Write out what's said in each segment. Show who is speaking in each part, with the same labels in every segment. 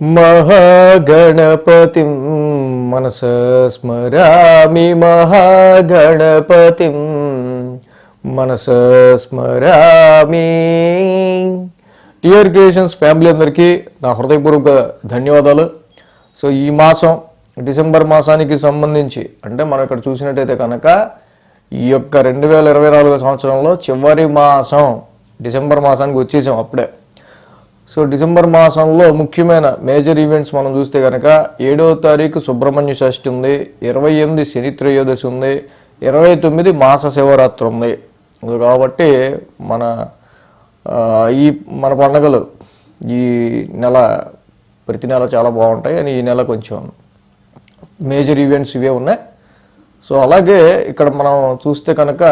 Speaker 1: మహాగణపతిం మనస స్మరామి మహాగణపతిం మనస స్మరామి. టిఆర్ క్రియేషన్స్ ఫ్యామిలీ అందరికీ నా హృదయపూర్వక ధన్యవాదాలు. సో ఈ మాసం డిసెంబర్ మాసానికి సంబంధించి అంటే మనం ఇక్కడ చూసినట్టయితే కనుక ఈ యొక్క రెండు వేల ఇరవై నాలుగో సంవత్సరంలో చివరి మాసం డిసెంబర్ మాసానికి వచ్చేసాం అప్పుడే. సో డిసెంబర్ మాసంలో ముఖ్యమైన మేజర్ ఈవెంట్స్ మనం చూస్తే కనుక ఏడవ తారీఖు సుబ్రహ్మణ్య షష్ఠి ఉంది ఇరవై ఎనిమిది శని త్రయోదశి ఉంది ఇరవై తొమ్మిది మాస శివరాత్రి ఉంది. కాబట్టి మన ఈ మన పండగలు ఈ నెల ప్రతి నెల చాలా బాగుంటాయి. అని ఈ నెల కొంచెం మేజర్ ఈవెంట్స్ ఇవే ఉన్నాయి. సో అలాగే ఇక్కడ మనం చూస్తే కనుక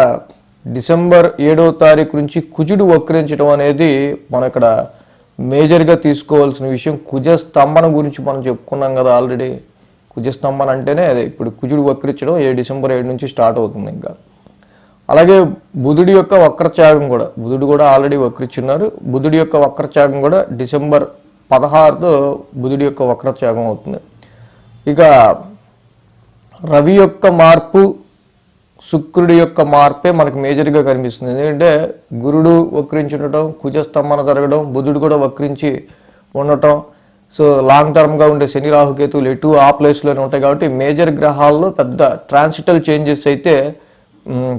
Speaker 1: డిసెంబర్ ఏడవ తారీఖు నుంచి కుజుడు వక్రించడం అనేది మన ఇక్కడ మేజర్గా తీసుకోవాల్సిన విషయం కుజ స్తంభన గురించి మనం చెప్పుకున్నాం కదా ఆల్రెడీ. కుజ స్తంభన అంటేనే అదే ఇప్పుడు కుజుడు వక్రించడం ఏ డిసెంబర్ ఏడు నుంచి స్టార్ట్ అవుతుంది ఇంకా. అలాగే బుధుడి యొక్క వక్రత్యాగం కూడా బుధుడు కూడా ఆల్రెడీ వక్రించున్నారు. బుధుడి యొక్క వక్రత్యాగం కూడా డిసెంబర్ పదహారుతో బుధుడి యొక్క వక్రత్యాగం అవుతుంది. ఇక రవి యొక్క మార్పు శుక్రుడి యొక్క మార్పే మనకు మేజర్గా కనిపిస్తుంది. ఎందుకంటే గురుడు వక్రించుండటం కుజస్తంభన జరగడం బుధుడు కూడా వక్రించి ఉండటం. సో లాంగ్ టర్మ్గా ఉండే శని రాహుకేతువులు ఎటు ఆ ప్లేస్లోనే ఉంటాయి కాబట్టి మేజర్ గ్రహాల్లో పెద్ద ట్రాన్సిటల్ చేంజెస్ అయితే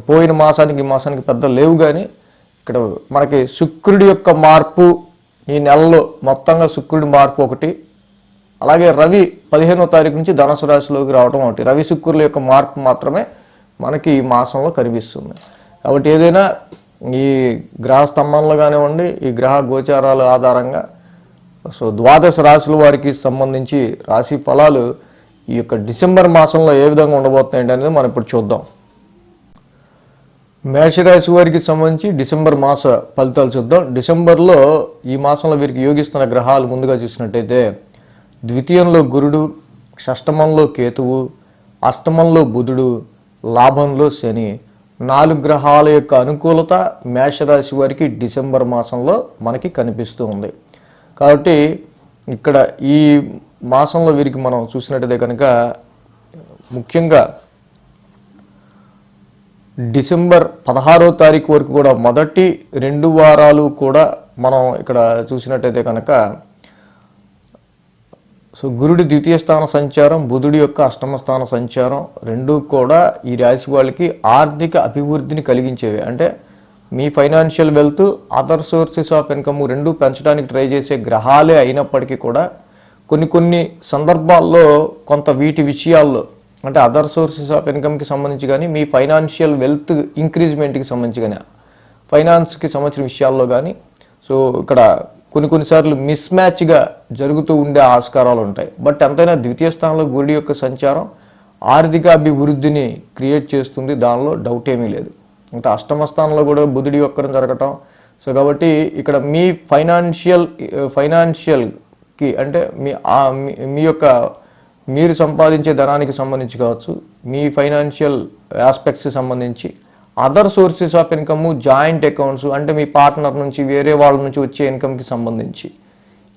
Speaker 1: పోయిన మాసానికి ఈ మాసానికి పెద్ద లేవు కానీ ఇక్కడ మనకి శుక్రుడి యొక్క మార్పు ఈ నెలలో మొత్తంగా శుక్రుడి మార్పు ఒకటి. అలాగే రవి పదిహేనో తారీఖు నుంచి ధనుసు రాశిలోకి రావడం ఒకటి. రవి శుక్రుల యొక్క మార్పు మాత్రమే మనకి ఈ మాసంలో కనిపిస్తుంది. కాబట్టి ఏదైనా ఈ గ్రహ స్తంభంలో కానివ్వండి ఈ గ్రహ గోచారాల ఆధారంగా సో ద్వాదశ రాశుల వారికి సంబంధించి రాశి ఫలాలు ఈ యొక్క డిసెంబర్ మాసంలో ఏ విధంగా ఉండబోతున్నాయి అనేది మనం ఇప్పుడు చూద్దాం. మేషరాశి వారికి సంబంధించి డిసెంబర్ మాస ఫలితాలు చూద్దాం. డిసెంబర్లో ఈ మాసంలో వీరికి యోగిస్తున్న గ్రహాలు ముందుగా చూసినట్టయితే ద్వితీయంలో గురుడు షష్టమంలో కేతువు అష్టమంలో బుధుడు లాభంలో శని నాలుగు గ్రహాల యొక్క అనుకూలత మేషరాశి వారికి డిసెంబర్ మాసంలో మనకి కనిపిస్తూ ఉంది. కాబట్టి ఇక్కడ ఈ మాసంలో వీరికి మనం చూసినట్టయితే కనుక ముఖ్యంగా డిసెంబర్ పదహారో తారీఖు వరకు కూడా మొదటి రెండు వారాలు కూడా మనం ఇక్కడ చూసినట్టయితే కనుక సో గురుడి ద్వితీయ స్థాన సంచారం బుధుడి యొక్క అష్టమ స్థాన సంచారం రెండూ కూడా ఈ రాశి వాళ్ళకి ఆర్థిక అభివృద్ధిని కలిగించేవి. అంటే మీ financial wealth other sources of income రెండు పెంచడానికి ట్రై చేసే గ్రహాలే అయినప్పటికీ కూడా కొన్ని కొన్ని సందర్భాల్లో కొంత వీటి విషయాల్లో అంటే అదర్ సోర్సెస్ ఆఫ్ ఇన్కమ్కి సంబంధించి కానీ మీ ఫైనాన్షియల్ వెల్త్ ఇంక్రీజ్మెంట్కి సంబంధించి కానీ ఫైనాన్స్కి సంబంధించిన విషయాల్లో కానీ సో ఇక్కడ కొన్ని కొన్నిసార్లు మిస్ మ్యాచ్గా జరుగుతూ ఉండే ఆస్కారాలు ఉంటాయి. బట్ ఎంతైనా ద్వితీయ స్థానంలో గురుడి యొక్క సంచారం ఆర్థిక అభివృద్ధిని క్రియేట్ చేస్తుంది. దానిలో డౌట్ ఏమీ లేదు. అంటే అష్టమ స్థానంలో కూడా బుధుడి ఒక్కరం జరగటం. సో కాబట్టి ఇక్కడ మీ ఫైనాన్షియల్ ఫైనాన్షియల్కి అంటే మీ మీ- మీ యొక్క మీరు సంపాదించే ధనానికి సంబంధించి కావచ్చు. మీ ఫైనాన్షియల్ ఆస్పెక్ట్స్కి సంబంధించి other sources of income joint accounts అంటే మీ పార్ట్నర్ నుంచి వేరే వాళ్ళ నుంచి వచ్చే ఇన్కమ్కి సంబంధించి.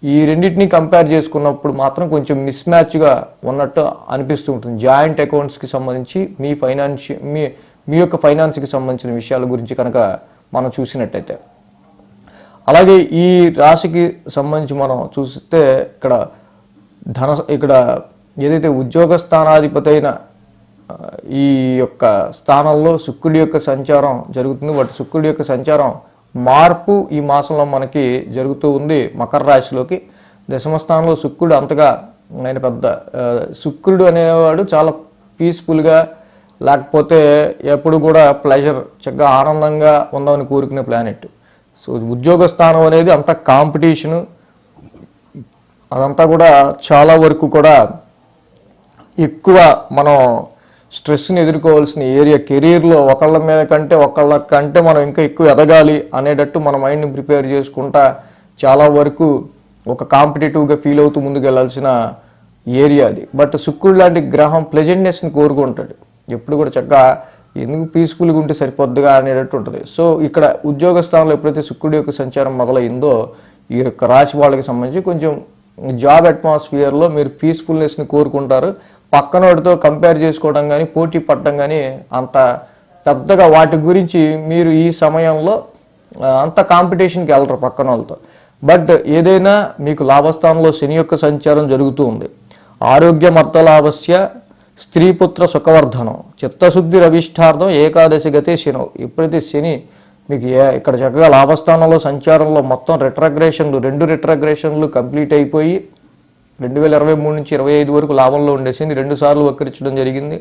Speaker 1: ఈ రెండింటిని కంపేర్ చేసుకున్నప్పుడు మాత్రం కొంచెం మిస్ మ్యాచ్గా ఉన్నట్టు అనిపిస్తూ ఉంటుంది. జాయింట్ అకౌంట్స్కి సంబంధించి మీ ఫైనాన్షియల్ మీ మీ యొక్క ఫైనాన్స్కి సంబంధించిన విషయాల గురించి కనుక మనం చూసినట్టయితే. అలాగే ఈ రాశికి సంబంధించి మనం చూస్తే ఇక్కడ ధన ఇక్కడ ఏదైతే ఉద్యోగ స్థానాధిపతి అయిన ఈ యొక్క స్థానంలో శుక్రుడి యొక్క సంచారం జరుగుతుంది. బట్ శుక్రుడి యొక్క సంచారం మార్పు ఈ మాసంలో మనకి జరుగుతూ ఉంది మకర రాశిలోకి. దశమ స్థానంలో శుక్రుడు అంతగా ఆయన పెద్ద శుక్రుడు అనేవాడు చాలా పీస్ఫుల్గా లేకపోతే ఎప్పుడు కూడా ప్లెజర్ చక్కగా ఆనందంగా ఉందామని కోరుకునే ప్లానెట్ సో ఉద్యోగ స్థానం అనేది అంత కాంపిటీషను అదంతా కూడా చాలా వరకు కూడా ఎక్కువ మనం స్ట్రెస్ని ఎదుర్కోవాల్సిన ఏరియా కెరీర్లో ఒకళ్ళ మీద కంటే ఒకళ్ళ కంటే మనం ఇంకా ఎక్కువ ఎదగాలి అనేటట్టు మన మైండ్ని ప్రిపేర్ చేసుకుంటా చాలా వరకు ఒక కాంపిటేటివ్గా ఫీల్ అవుతూ ముందుకెళ్ళాల్సిన ఏరియా అది. బట్ శుక్రుడు లాంటి గ్రహం ప్లెజెంట్నెస్ని కోరుకుంటాడు. ఎప్పుడు కూడా చక్కగా ఎందుకు పీస్ఫుల్గా ఉంటే సరిపోద్దుగా అనేటట్టు ఉంటుంది. సో ఇక్కడ ఉద్యోగ స్థానంలో ఎప్పుడైతే శుక్రుడి యొక్క సంచారం మొదలైందో ఈ యొక్క రాశి వాళ్ళకి సంబంధించి కొంచెం జాబ్ అట్మాస్ఫియర్లో మీరు పీస్ఫుల్నెస్ని కోరుకుంటారు. పక్కనోడితో కంపేర్ చేసుకోవడం కానీ పోటీ పడడం కానీ అంత పెద్దగా వాటి గురించి మీరు ఈ సమయంలో అంత కాంపిటీషన్కి వెళ్ళరు పక్కన వాళ్ళతో. బట్ ఏదైనా మీకు లాభస్థానంలో శని యొక్క సంచారం జరుగుతూ ఉంది. ఆరోగ్య మర్తలాభస్య స్త్రీపుత్ర సుఖవర్ధనం చిత్తశుద్ధి రవిష్టార్థం ఏకాదశి గతే శని. ఎప్పుడైతే శని మీకు ఏ- ఇక్కడ చక్కగా లాభస్థానంలో సంచారంలో మొత్తం రిట్రగ్రేషన్లు రెండు రిట్రగ్రేషన్లు కంప్లీట్ అయిపోయి రెండు వేల ఇరవై మూడు నుంచి ఇరవై ఐదు వరకు లాభంలో ఉండేసింది. రెండు సార్లు వక్రించడం జరిగింది.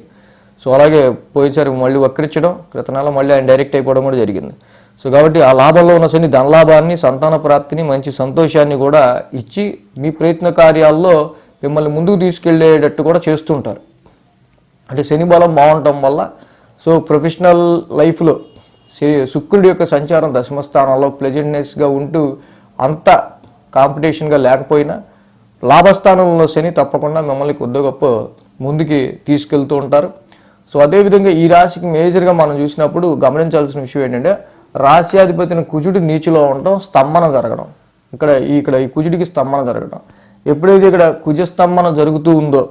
Speaker 1: సో అలాగే పోయినసారి మళ్ళీ వక్రించడం క్రితనాల మళ్ళీ ఆయన డైరెక్ట్ అయిపోవడం కూడా జరిగింది. సో కాబట్టి ఆ లాభంలో ఉన్న శని ధనలాభాన్ని సంతాన ప్రాప్తిని మంచి సంతోషాన్ని కూడా ఇచ్చి మీ ప్రయత్న కార్యాల్లో మిమ్మల్ని ముందుకు తీసుకెళ్ళేటట్టు కూడా చేస్తుంటారు. అంటే శని బలం బాగుండటం వల్ల సో ప్రొఫెషనల్ లైఫ్లో శుక్రుడి యొక్క సంచారం దశమ స్థానంలో ప్లెజెంట్నెస్గా ఉంటూ అంత కాంపిటీషన్గా లేకపోయినా లాభస్థానంలో శని తప్పకుండా మిమ్మల్ని కొద్ది గొప్ప ముందుకి తీసుకెళ్తూ ఉంటారు. సో అదేవిధంగా ఈ రాశికి మేజర్గా మనం చూసినప్పుడు గమనించాల్సిన విషయం ఏంటంటే రాశ్యాధిపతిని కుజుడు నీచులో ఉండటం స్తంభన జరగడం. ఇక్కడ ఇక్కడ ఈ కుజుడికి స్తంభన జరగడం. ఎప్పుడైతే ఇక్కడ కుజ స్తంభన జరుగుతూ ఉందో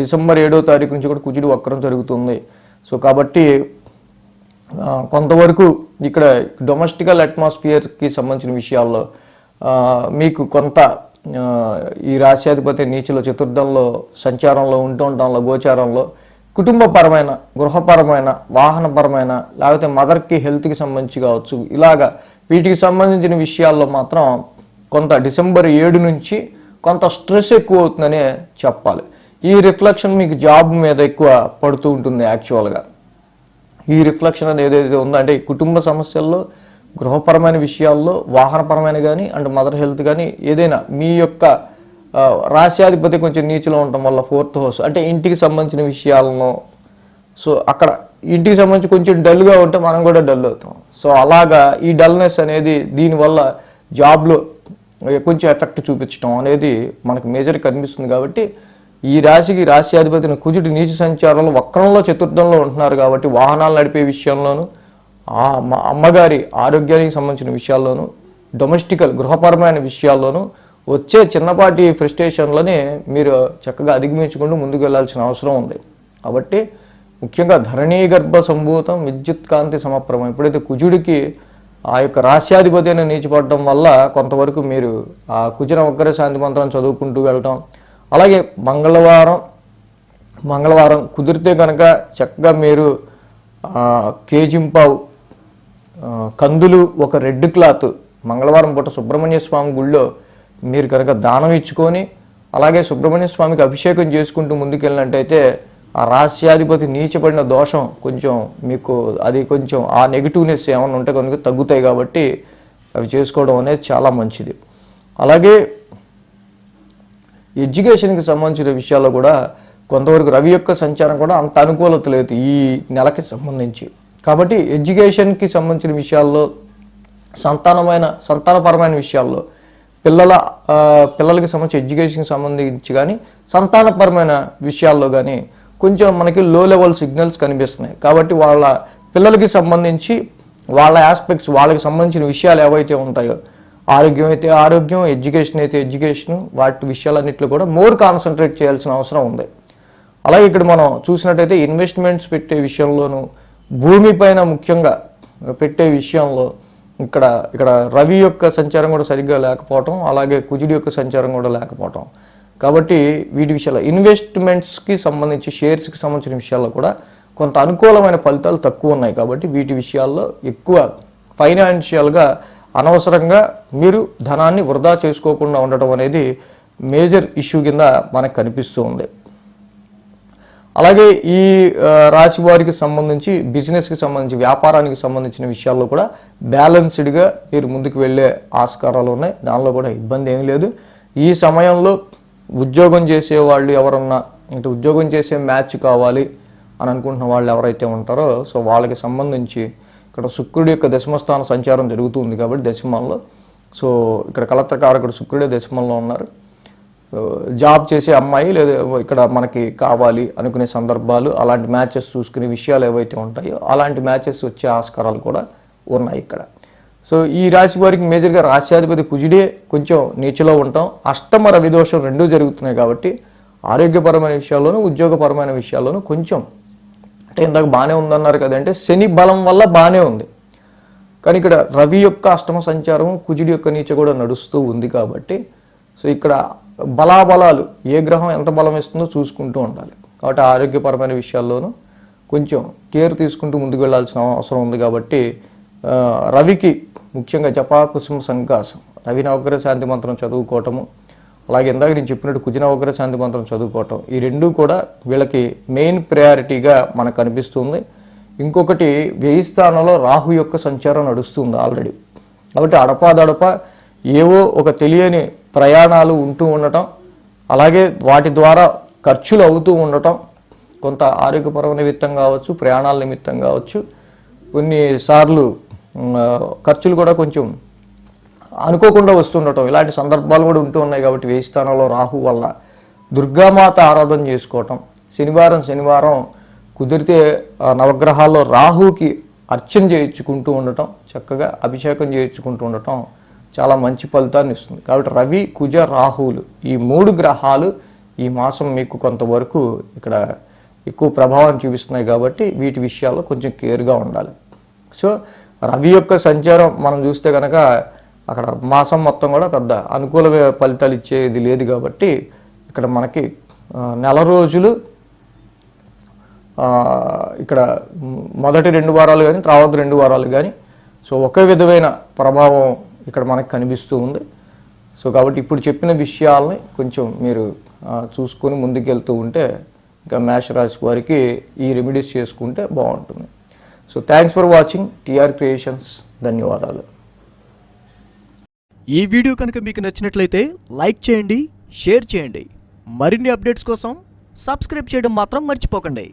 Speaker 1: డిసెంబర్ ఏడో తారీఖు నుంచి కూడా కుజుడు వక్రం జరుగుతుంది. సో కాబట్టి కొంతవరకు ఇక్కడ డొమెస్టికల్ అట్మాస్ఫియర్కి సంబంధించిన విషయాల్లో మీకు కొంత ఈ రాశ్యాధిపతి నీచులో చతుర్థంలో సంచారంలో ఉంటుండటంలో గోచారంలో కుటుంబపరమైన గృహపరమైన వాహనపరమైన లేకపోతే మదర్కి హెల్త్కి సంబంధించి కావచ్చు ఇలాగా వీటికి సంబంధించిన విషయాల్లో మాత్రం కొంత డిసెంబర్ ఏడు నుంచి కొంత స్ట్రెస్ ఎక్కువ అవుతుందనే చెప్పాలి. ఈ రిఫ్లెక్షన్ మీకు జాబ్ మీద ఎక్కువ పడుతూ ఉంటుంది యాక్చువల్గా. ఈ రిఫ్లెక్షన్ అనేది ఏదైతే ఉందో అంటే కుటుంబ సమస్యల్లో గృహపరమైన విషయాల్లో వాహనపరమైన కానీ అండ్ మదర్ హెల్త్ కానీ ఏదైనా మీ యొక్క రాశ్యాధిపతి కొంచెం నీచులో ఉండటం వల్ల ఫోర్త్ హౌస్ అంటే ఇంటికి సంబంధించిన విషయాలను సో అక్కడ ఇంటికి సంబంధించి కొంచెం డల్గా ఉంటే మనం కూడా డల్ అవుతాం. సో అలాగా ఈ డల్నెస్ అనేది దీనివల్ల జాబ్లో కొంచెం ఎఫెక్ట్ చూపించడం అనేది మనకు మేజర్ కనిపిస్తుంది కాబట్టి ఈ రాశికి రాశ్యాధిపతిని కుజుడు నీచు సంచారంలో వక్రంలో చతుర్థంలో ఉంటున్నారు కాబట్టి వాహనాలు నడిపే విషయంలోనూ ఆ మా అమ్మగారి ఆరోగ్యానికి సంబంధించిన విషయాల్లోనూ డొమెస్టికల్ గృహపరమైన విషయాల్లోనూ వచ్చే చిన్నపాటి ఫ్రస్ట్రేషన్లని మీరు చక్కగా అధిగమించుకుంటూ ముందుకు వెళ్ళాల్సిన అవసరం ఉంది. కాబట్టి ముఖ్యంగా ధరణీ గర్భ సంభూతం విద్యుత్ కాంతి సమప్రమం ఎప్పుడైతే కుజుడికి ఆ యొక్క రాశ్యాధిపతి అయిన నీచిపడడం వల్ల కొంతవరకు మీరు ఆ కుజన వక్ర శాంతి మంత్రం చదువుకుంటూ వెళ్ళటం అలాగే మంగళవారం మంగళవారం కుదిరితే కనుక చక్కగా మీరు కేజింపావు కందులు ఒక రెడ్ క్లాత్ మంగళవారం పూట సుబ్రహ్మణ్య స్వామి గుళ్ళో మీరు కనుక దానం ఇచ్చుకొని అలాగే సుబ్రహ్మణ్య స్వామికి అభిషేకం చేసుకుంటూ ముందుకెళ్ళినట్టయితే ఆ రాస్యాధిపతి నీచబడిన దోషం కొంచెం మీకు అది కొంచెం ఆ నెగిటివ్నెస్ ఏమైనా ఉంటే కనుక తగ్గుతాయి కాబట్టి అవి చేసుకోవడం అనేది చాలా మంచిది. అలాగే ఎడ్యుకేషన్కి సంబంధించిన విషయాల్లో కూడా కొంతవరకు రవి యొక్క సంచారం కూడా అంత అనుకూలత లేదు ఈ నెలకి సంబంధించి. కాబట్టి ఎడ్యుకేషన్కి సంబంధించిన విషయాల్లో సంతానమైన సంతానపరమైన విషయాల్లో పిల్లల పిల్లలకి సంబంధించి ఎడ్యుకేషన్కి సంబంధించి కానీ సంతానపరమైన విషయాల్లో కానీ కొంచెం మనకి లో లెవెల్ సిగ్నల్స్ కనిపిస్తున్నాయి. కాబట్టి వాళ్ళ పిల్లలకి సంబంధించి వాళ్ళ ఆస్పెక్ట్స్ వాళ్ళకి సంబంధించిన విషయాలు ఏవైతే ఉంటాయో ఆరోగ్యం అయితే ఆరోగ్యం ఎడ్యుకేషన్ అయితే ఎడ్యుకేషన్ వాటి విషయాలన్నింటిలో కూడా మోర్ కాన్సన్ట్రేట్ చేయాల్సిన అవసరం ఉంది. అలాగే ఇక్కడ మనం చూసినట్టయితే ఇన్వెస్ట్మెంట్స్ పెట్టే విషయంలోనూ భూమిపైన ముఖ్యంగా పెట్టే విషయంలో ఇక్కడ ఇక్కడ రవి యొక్క సంచారం కూడా సరిగ్గా లేకపోవటం అలాగే కుజుడి యొక్క సంచారం కూడా లేకపోవటం. కాబట్టి వీటి విషయాల్లో ఇన్వెస్ట్మెంట్స్కి సంబంధించి షేర్స్కి సంబంధించిన విషయాల్లో కూడా కొంత అనుకూలమైన ఫలితాలు తక్కువ ఉన్నాయి. కాబట్టి వీటి విషయాల్లో ఎక్కువ ఫైనాన్షియల్గా అనవసరంగా మీరు ధనాన్ని వృధా చేసుకోకుండా ఉండటం అనేది మేజర్ ఇష్యూ కింద మనకు కనిపిస్తూ ఉంది. అలాగే ఈ రాశి వారికి సంబంధించి బిజినెస్కి సంబంధించి వ్యాపారానికి సంబంధించిన విషయాల్లో కూడా బ్యాలెన్స్డ్గా మీరు ముందుకు వెళ్ళే ఆస్కారాలు ఉన్నాయి. దానిలో కూడా ఇబ్బంది ఏమీ లేదు. ఈ సమయంలో ఉద్యోగం చేసే వాళ్ళు ఎవరన్నా అంటే ఉద్యోగం చేసే మ్యాచ్ కావాలి అని అనుకుంటున్న వాళ్ళు ఎవరైతే ఉంటారో సో వాళ్ళకి సంబంధించి ఇక్కడ శుక్రుడి యొక్క దశమస్థాన సంచారం జరుగుతుంది కాబట్టి దశమంలో. సో ఇక్కడ కలత్రకారకుడు శుక్రుడే దశమంలో ఉన్నారు. జాబ్ చేసే అమ్మాయి లేదా ఇక్కడ మనకి కావాలి అనుకునే సందర్భాలు అలాంటి మ్యాచెస్ చూసుకునే విషయాలు ఏవైతే ఉంటాయో అలాంటి మ్యాచెస్ వచ్చే ఆస్కారాలు కూడా ఉన్నాయి ఇక్కడ. సో ఈ రాశి వారికి మేజర్గా రాశ్యాధిపతి కుజుడే కొంచెం నీచలో ఉంటాం. అష్టమ రవి దోషం రెండూ జరుగుతున్నాయి కాబట్టి ఆరోగ్యపరమైన విషయాల్లోనూ ఉద్యోగపరమైన విషయాల్లోనూ కొంచెం అంటే ఇందాక బాగానే ఉందన్నారు కదంటే శని బలం వల్ల బాగానే ఉంది. కానీ ఇక్కడ రవి యొక్క అష్టమ సంచారం కుజుడి యొక్క నీచ కూడా నడుస్తూ ఉంది కాబట్టి సో ఇక్కడ బలాబలాలు ఏ గ్రహం ఎంత బలం ఇస్తుందో చూసుకుంటూ ఉండాలి. కాబట్టి ఆరోగ్యపరమైన విషయాల్లోనూ కొంచెం కేర్ తీసుకుంటూ ముందుకు వెళ్ళాల్సిన అవసరం ఉంది కాబట్టి రవికి ముఖ్యంగా జపాకుసుమ సంకాసం రవి నవగ్రహ శాంతి మంత్రం చదువుకోవటము అలాగే ఇందాక నేను చెప్పినట్టు కుజనవగ్రహ శాంతి మంత్రం చదువుకోవటం ఈ రెండు కూడా వీళ్ళకి మెయిన్ ప్రయారిటీగా మనకు కనిపిస్తుంది ఇంకొకటి వ్యయ స్థానంలో రాహు యొక్క సంచారం నడుస్తుంది ఆల్రెడీ. కాబట్టి అడపాదడప ఏవో ఒక తెలియని ప్రయాణాలు ఉంటూ ఉండటం అలాగే వాటి ద్వారా ఖర్చులు అవుతూ ఉండటం కొంత ఆరోగ్యపరమైన నిమిత్తం కావచ్చు ప్రయాణాల నిమిత్తం కావచ్చు కొన్నిసార్లు ఖర్చులు కూడా కొంచెం అనుకోకుండా వస్తుండటం. ఇలాంటి సందర్భాలు కూడా ఉంటూ ఉన్నాయి కాబట్టి వేయి స్థానంలో రాహు వల్ల. దుర్గామాత ఆరాధన చేసుకోవటం. శనివారం శనివారం కుదిరితే నవగ్రహాల్లో రాహుకి అర్చన చేయించుకుంటూ ఉండటం చక్కగా అభిషేకం చేయించుకుంటూ ఉండటం చాలా మంచి ఫలితాన్ని ఇస్తుంది. కాబట్టి రవి కుజ రాహువులు ఈ మూడు గ్రహాలు ఈ మాసం మీకు కొంతవరకు ఇక్కడ ఎక్కువ ప్రభావం చూపిస్తున్నాయి కాబట్టి వీటి విషయాల్లో కొంచెం కేర్గా ఉండాలి. సో రవి యొక్క సంచారం మనం చూస్తే కనుక అక్కడ మాసం మొత్తం కూడా పెద్ద అనుకూల ఫలితాలు ఇచ్చేది లేదు కాబట్టి ఇక్కడ మనకి నెల రోజులు ఇక్కడ మొదటి రెండు వారాలు కానీ తర్వాత రెండు వారాలు కానీ సో ఒకే విధమైన ప్రభావం ఇక్కడ మనకు కనిపిస్తూ ఉంది. సో కాబట్టి ఇప్పుడు చెప్పిన విషయాల్ని కొంచెం మీరు చూసుకొని ముందుకెళ్తూ ఉంటే ఇంకా మేష రాశి వారికి ఈ రెమెడీస్ చేసుకుంటే బాగుంటుంది. So thanks for watching TR creations ధన్యవాదాలు.
Speaker 2: ఈ వీడియో కనుక మీకు నచ్చినట్లయితే లైక్ చేయండి షేర్ చేయండి. మరిన్ని అప్డేట్స్ కోసం సబ్స్క్రైబ్ చేయడం మాత్రం మర్చిపోకండి.